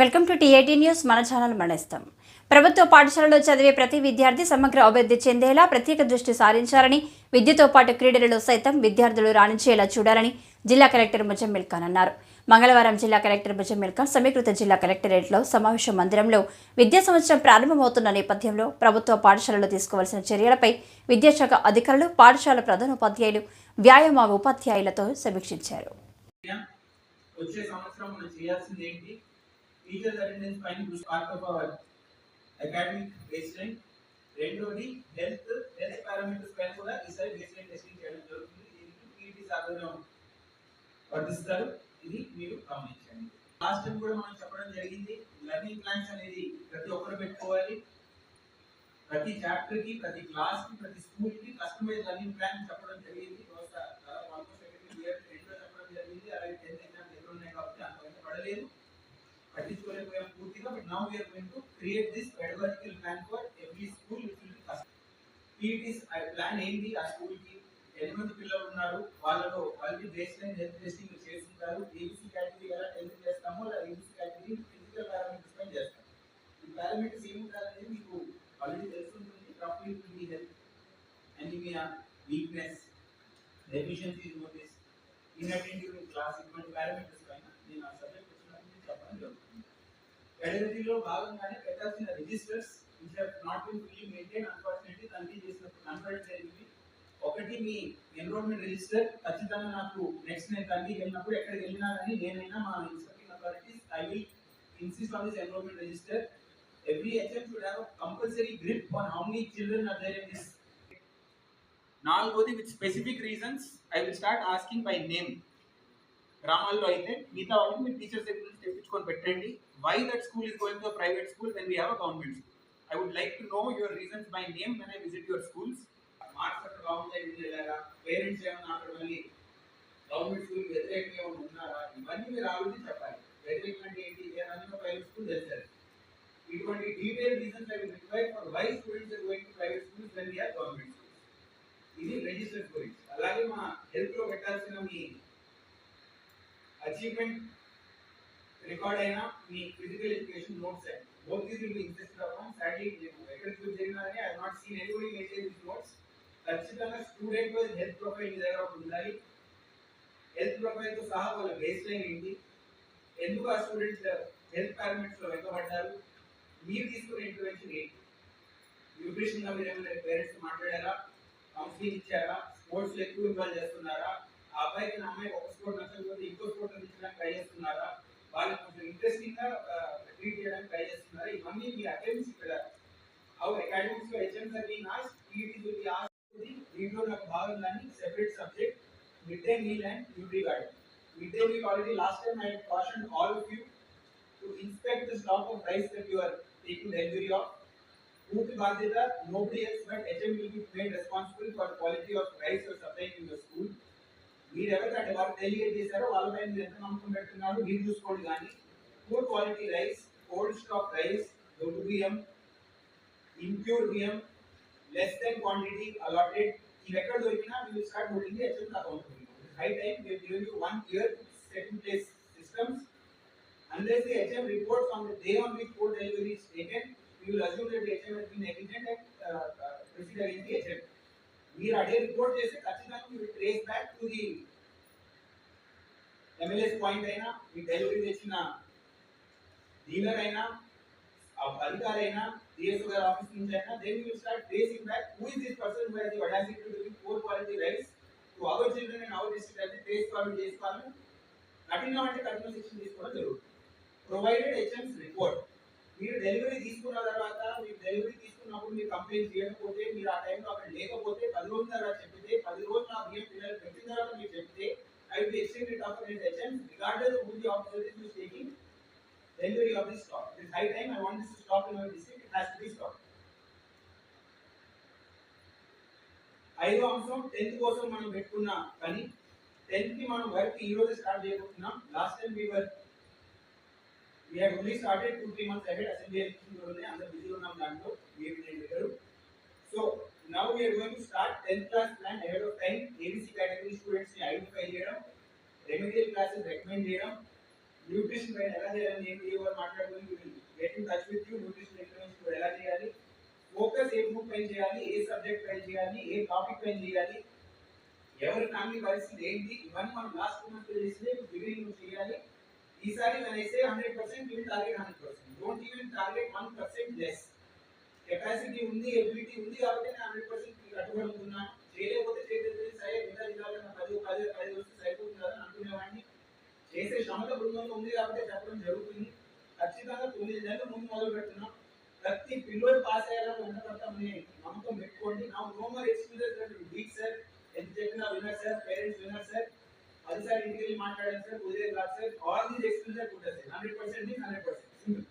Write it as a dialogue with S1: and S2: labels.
S1: Welcome to TIT news. మన channel మనేస్తాం ప్రభుత్వ పాఠశాలలో చదివే ప్రతి విద్యార్థి సమగ్ర అభివృద్ధి చెందేలా ప్రత్యేక దృష్టి సారించాలని విద్యతో పాటు క్రీడలలో సైతం విద్యార్థులు రాణించేలా చూడాలని జిల్లా కలెక్టర్ ముజమ్మిల్ ఖాన్ అన్నారు. మంగళవారం జిల్లా కలెక్టర్ ముజమ్మిల్ ఖాన్ సమీకృత జిల్లా కలెక్టరేట్లో సమావేశ మందిరంలో విద్యా సంవత్సరం ప్రారంభమవుతున్న నేపథ్యంలో ప్రభుత్వ పాఠశాలలో తీసుకోవాల్సిన చర్యలపై విద్యాశాఖ అధికారులు పాఠశాల ప్రధానోపాధ్యాయులు వ్యాయామ ఉపాధ్యాయులతో సమీక్షించారు.
S2: వచ్చే సంవత్సరం మనం చేయాల్సింది ఏంటి? టీచర్స్ అటెండెన్స్ పైన part of our academic base line రెండోది హెల్త్ హెల్త్ పారామీటర్స్ పైన కూడా ఈసారి బేస్ టెస్టింగ్ చేయడం జరుగుతుంది. దీనికి పీఈటీ ఆధ్వర్యం వర్తిస్తారు. ఇది మీరు గమనించండి. లాస్ట్ టైం కూడా మనం చెప్పడం జరిగింది లెర్నింగ్ ప్లాన్స్ అనేది ప్రతి ఒక్కరు పెట్టుకోవాలి. ప్రతి చాప్టర్కి ప్రతి క్లాస్కి ప్రతి స్కూల్కి కస్టమైజ్ లెర్నింగ్ ప్లాన్ చెప్పడం జరిగింది. ఆల్మోస్ట్ సెకండ్ ఇయర్ రెండో చెప్పడం జరిగింది. అలాగే టెన్త్ ఎగ్జామ్స్ ఎదురు ఉన్నాయి కాబట్టి అంతవరకు పడలేదు. పట్టించుకోలేకపోయాం పూర్తిగా. But now we're going to create this pedagogical plan for every school which will be custom PETs plan ఏంటి? ఆ స్కూల్కి ఎనిమిది పిల్లలు ఉన్నారు. వాళ్ళలో వాళ్ళకి బేస్ లైన్ హెల్త్ టెస్టింగ్ చేస్తుంటారు. ఏబీసీ కేటగిరీ ఎలా టెస్ట్ చేస్తామో లేదా ఏబీసీ కేటగిరీ ఫిజికల్ పారామీటర్స్ పైన చేస్తాం. ఈ పారామీటర్స్ ఏమి ఉండాలనేది మీకు ఆల్రెడీ తెలుసుంటుంది. రఫ్లీ మీ health anaemia weakness deficiency notice inattentive in class ఇటువంటి పారామీటర్స్ పైన నేను ఆ సబ్జెక్ట్ పెడగతిలో భాగంగానే పెట్టాల్సిన registers which have not been fully maintain unfortunately తనిఖీ చేసినప్పుడు కనపడడం జరిగింది. ఒకటి మీ ఎన్రోల్మెంట్ రిజిస్టర్ ఖచ్చితంగా నాకు నెక్స్ట్ నేను తనిఖీకి వెళ్ళినప్పుడు ఎక్కడికి వెళ్ళినా కానీ నేనైనా మా inspecting authorities I will insist on this enrolment register every HM should have compulsory grip on how many children are there in this నాలుగోది with specific reasons I will start asking by name గ్రామాల్లో అయితే మిగతా వాళ్ళకి మీరు teachers దగ్గర నుంచి తెప్పించుకొని పెట్టండి. Why why that school is going to private school when we have a government school I would like to know your reasons by name when I visit your schools marks అక్కడ బాగుంటాయి వెళ్ళారా parents ఏమన్నా అక్కడ మళ్ళీ government school వ్యతిరేకంగా ఏమైనా ఉన్నారా? ఇవన్నీ మీరు ఆలోచించి చెప్పాలి. వ్యతిరేకం అంటే ఏంటి? ఏదన్నా ప్రైవేట్ స్కూల్ తెలుస్తారు ఇటువంటి detail reasons I will require for why students are going to private schools when we're government schools ఇది రిజిస్టర్డ్ గురించి అలాగే మా హెల్త్లో పెట్టాల్సిన మీ అచీవ్మెంట్ రికార్డ్ అయినా మీ physical education notes and both these will be insisted upon sadly ఎక్కడికి జరిగినారని I not seen anybody maintain this notes ఖచ్చితంగా స్టూడెంట్ వైజ్ హెల్త్ ప్రొఫైల్ మీ దగ్గర ఒకటి ఉండాలి. హెల్త్ ప్రొఫైల్తో సహా వాళ్ళ బేస్ లైన్ ఏంటి? ఎందుకు ఆ స్టూడెంట్ హెల్త్ పారామీటర్స్లో వెనుకబడ్డారు? మీరు తీసుకునే ఇంటర్వెన్షన్ ఏంటి? న్యూట్రిషన్గా మీరు ఏమైనా పేరెంట్స్ మాట్లాడారా? కౌన్సిలింగ్ ఇచ్చారా? స్పోర్ట్స్లో ఎక్కువ ఇన్వాల్వ్ చేస్తున్నారా? ఆ అబ్బాయికి నా అమ్మాయి ఒక స్పోర్ట్ నచ్చకపోతే ఇంకో స్పోర్ట్ అందించడానికి ట్రై చేస్తున్నారా? వాళ్ళకి కొంచెం ఇంట్రెస్టింగ్ గా ట్రీట్ చేయడానికి ట్రై చేస్తున్నారా ఇవన్నీ మీ అటెంప్ట్స్ ఇక్కడ హౌ అకాడమిక్స్ లో HMs are being ask PET will be ask దీంట్లో నాకు భాగంగాని separate subject mid day meal and nutri garden mid day meal already last time I cautioned all of you to inspect the stock of rice that you are taking delivery of పూర్తి బాధ్యత nobody else but HM will be made responsible for quality of rice are supplying in the school మీరు ఎవరైతే అంటే వాళ్ళు delegate చేశారో వాళ్ళపై మీరు ఎంత నమ్మకం పెడుతున్నారు మీరు చూసుకోండి కానీ poor quality rice cold stock rice దొడ్డు బియ్యం ఇంప్యూర్ బియ్యం లెస్ దెన్ క్వాంటిటీ అలాటెడ్ ఇవి ఎక్కడ దొరికినా మీరు start holding HM account high time we have given you one year to set in place systems unless the HM reports on the day on which food delivery is taken we will assume that the HM has been negligent and uh, uh, proceed against the HM. మీరు అదే report చేస్తే ఖచ్చితంగా మీరు trace back to the MLA's point అయినా మీ delivery తెచ్చిన dealer అయినా ఆ అధికారి అయినా డిఎస్ గారి ఆఫీస్ నుంచి అయినా then you start tracing back who is this person who has the audacity to give poor quality rice to our children and our district అయితే ట్రేస్ క్వాలిటీ చేసుకోవాలని కఠినం అంటే కఠిన శిక్షణ తీసుకోవడం జరుగుతుంది ప్రొవైడెడ్ హెచ్ఎంస్ రిపోర్ట్ మీరు డెలివరీ తీసుకున్న తర్వాత మీరు డెలివరీ తీసుకున్నప్పుడు మీరు కంప్లైంట్ చేయకపోతే మీరు ఆ టైంలో అక్కడ లేకపోతే పది రోజుల తర్వాత చెప్పితే పది రోజులు ఆ బియ్యం పిల్లలు పెట్టిన తర్వాత మీరు చెప్తే I will extend it of HM regarded who the officer is taking delivery of this stock. It is high time I want this to stop in our district. It has to be stopped. ఐదో అంశం tenth కోసం మనం పెట్టుకున్న పని tenth కి మనం work ఈ రోజు స్టార్ట్ చేయబోతున్నాం last time we were we had only started two three months ahead assembly election కూడా ఉన్నాయి అందరూ బిజీ ఉన్నాం దాంట్లో మీరు నేను ఇద్దరు so now we are going to start tenth class plan ahead of time A B C category students ని identify చేయడం రెమెడియల్ క్లాసెస్ రికమెండ్ చేయడం న్యూట్రిషన్ పైన ఎలా చేయాలి నేను ఏ వారు మాట్లాడుకుని get in touch with you nutrition intervention ఎలా చేయాలి ఫోకస్ ఏ బుక్ పైన చేయాలి ఏ సబ్జెక్ట్ పైన చేయాలి ఏ టాపిక్ పైన చేయాలి ఎవరి ఫ్యామిలీ పరిస్థితి ఏంటి ఇవన్నీ మనం లాస్ట్ మంత్ చేస్తే బిగినింగ్ నుంచి చేయాలి ఈసారి నేను అయితే hundred percent you target hundred percent don't even target one percent less capacity ఉంది ఎబిలిటీ ఉంది కాబట్టి నేను హండ్రెడ్ పర్సెంట్ కట్టుబడుతున్నా చేయలేకపోతే చేయలేదు సరే మిగతా జిల్లాలో పది పది పది వస్తే సరిపోతుంది కదా అనుకునేవాడిని. చేసే క్షమత బృందంలో ఉంది కాబట్టి చెప్పడం జరుగుతుంది. ఖచ్చితంగా తొమ్మిది నెలలు ముందు మొదలు పెడుతున్నాం. ప్రతి పిల్లలు పాస్ అయ్యాలని వెంటపడతామని నమ్మకం పెట్టుకోండి. నా నోమర్ ఎక్స్పీరియన్స్ వీక్ సార్ ఎంత చెప్పినా వినర్ సార్ పేరెంట్స్ వినర్ సార్ పదిసారి ఇంటికి వెళ్ళి మాట్లాడాను సార్ ఉదయం కాదు sir all these experience good sir hundred percent hundred percent single